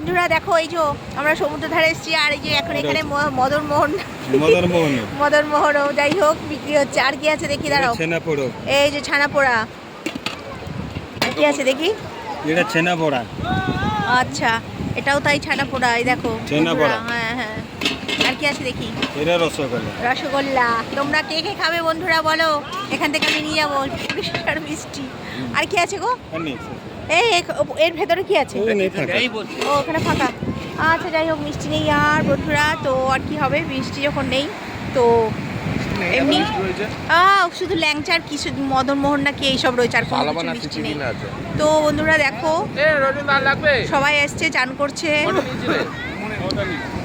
বন্ধুরা দেখো এই যে আমরা সমুদ্র ধারে এসেছি আর এই যে এখন এখানে মদন মোহন মদন মোহন মদন মোহনও যাই হোক বিক্রি হচ্ছে। আর কি আছে দেখি দাঁড়াও। এই যে ছানা পোড়া আর কি আছে দেখি? এটা ছেনা পোড়া আচ্ছা এটাও তাই ছানা পোড়া এই দেখো। ছানা বন্ধুরা, পোড়া। হ্যাঁ হ্যাঁ। আর কি আছে দেখি? এটা রসগোল্লা। রসগোল্লা। তোমরা কে কে খাবে বন্ধুরা বলো? এখান থেকে আমি নিয়ে যাব। মিষ্টি। আর কি আছে গো? এই এর ভেতরে কি আছে? ও ওখানে ফাঁকা। আচ্ছা যাই হোক মিষ্টি নেই আর বন্ধুরা তো আর কি হবে? মিষ্টি যখন নেই তো এমনি আহ, শুধু ল্যাংচা আর কিছু মদন মোহন নাকি এইসব রয়েছে আর কোনো কিছু মিষ্টি নেই। তো। বন্ধুরা দেখো সবাই এসছে চান করছে।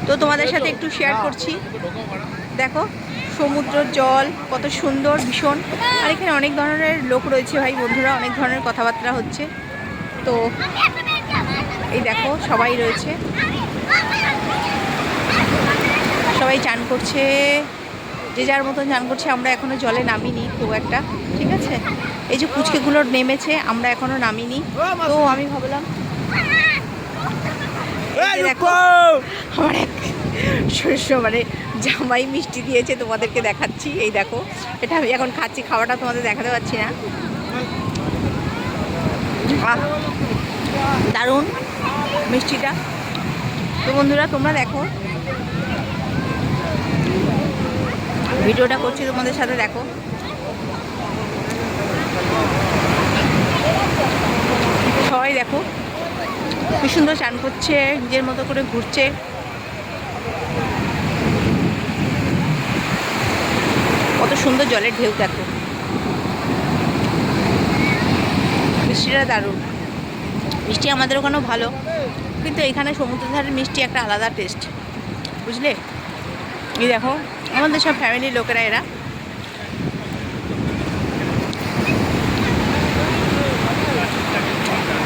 তো তোমাদের সাথে একটু শেয়ার করছি। দেখো সমুদ্রের জল কত সুন্দর ভীষণ। আর এখানে অনেক ধরনের লোক রয়েছে ভাই বন্ধুরা অনেক ধরনের কথাবার্তা হচ্ছে। তো এই দেখো সবাই রয়েছে। সবাই চান করছে। যে যার মতন চান করছে আমরা এখনও জলে নামিনি খুব একটা ঠিক আছে? এই যে পুচকেগুলো নেমেছে আমরা এখনও নামিনি। তো আমি ভাবলাম দেখো আমার এক শস্য মানে জামাই মিষ্টি দিয়েছে তোমাদেরকে দেখাচ্ছি। এই দেখো এটা আমি এখন খাচ্ছি খাওয়াটা তোমাদের দেখাতে পারছি না। আহ, দারুণ। মিষ্টিটা। তো বন্ধুরা তোমরা দেখো। ভিডিওটা করছি তোমাদের সাথে দেখো। সবাই দেখো। কি সুন্দর চান করছে নিজের মতো করে ঘুরছে। কত সুন্দর জলের ঢেউ দেখো। মিষ্টিটা দারুণ। মিষ্টি আমাদের ওখানেও ভালো, কিন্তু এখানে সমুদ্র ধারের মিষ্টি একটা আলাদা টেস্ট বুঝলে? এই দেখো, আমাদের সব ফ্যামিলির লোকেরা এরা।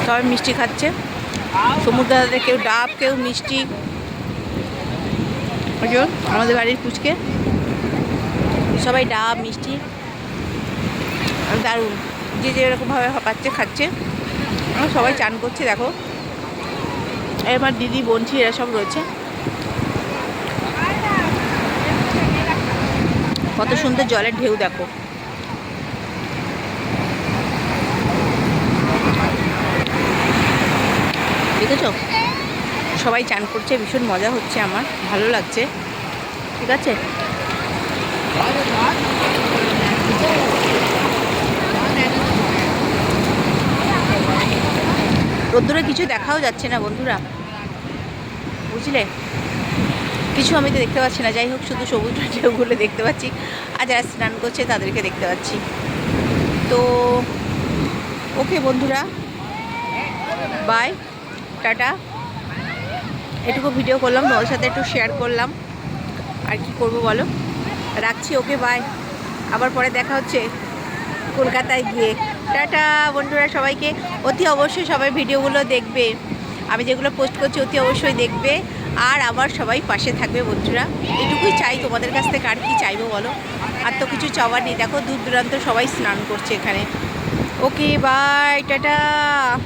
সবাই মিষ্টি খাচ্ছে। সমুদ্র ধারে কেউ ডাব, কেউ মিষ্টি। আমাদের বাড়ির পুচকে। সবাই ডাব, মিষ্টি। দারুণ। যে যে এরকমভাবে পাচ্ছে, খাচ্ছে। সবাই চান করছে, দেখো। আমার দিদি, বোনছি, এরা সব রয়েছে। কত সুন্দর জলের ঢেউ, দেখো। দেখেছ? সবাই চান করছে, ভীষণ মজা হচ্ছে আমার, ভালো লাগছে। ঠিক আছে? রোদ্দুরে কিছু দেখাও যাচ্ছে না বন্ধুরা। বুঝলে? কিছু আমি তো দেখতে পাচ্ছি না। যাই হোক, শুধু সবুজ ঢেউগুলো দেখতে পাচ্ছি। আর যারা স্নান করছে, তাদেরকে দেখতে পাচ্ছি। তো, ওকে বন্ধুরা। বাই। টাটা। এটুকু ভিডিও করলাম, তোমাদের সাথে একটু শেয়ার করলাম। আর কি করব বলো? রাখছি, ওকে বাই। আবার পরে দেখা হচ্ছে। কলকাতায় গিয়ে। টাটা বন্ধুরা সবাইকে। অতি অবশ্যই সবাই ভিডিওগুলো দেখবে। আমি যেগুলো পোস্ট করছি অতি অবশ্যই দেখবে। আর আমার সবাই পাশে থাকবে বন্ধুরা। এটুকুই চাই তোমাদের কাছ থেকে। আর কি চাইব বলো? আর তো কিছু চাওয়ার নেই। দেখো দূর দূরান্ত সবাই স্নান করছে এখানে। Okay bye tata.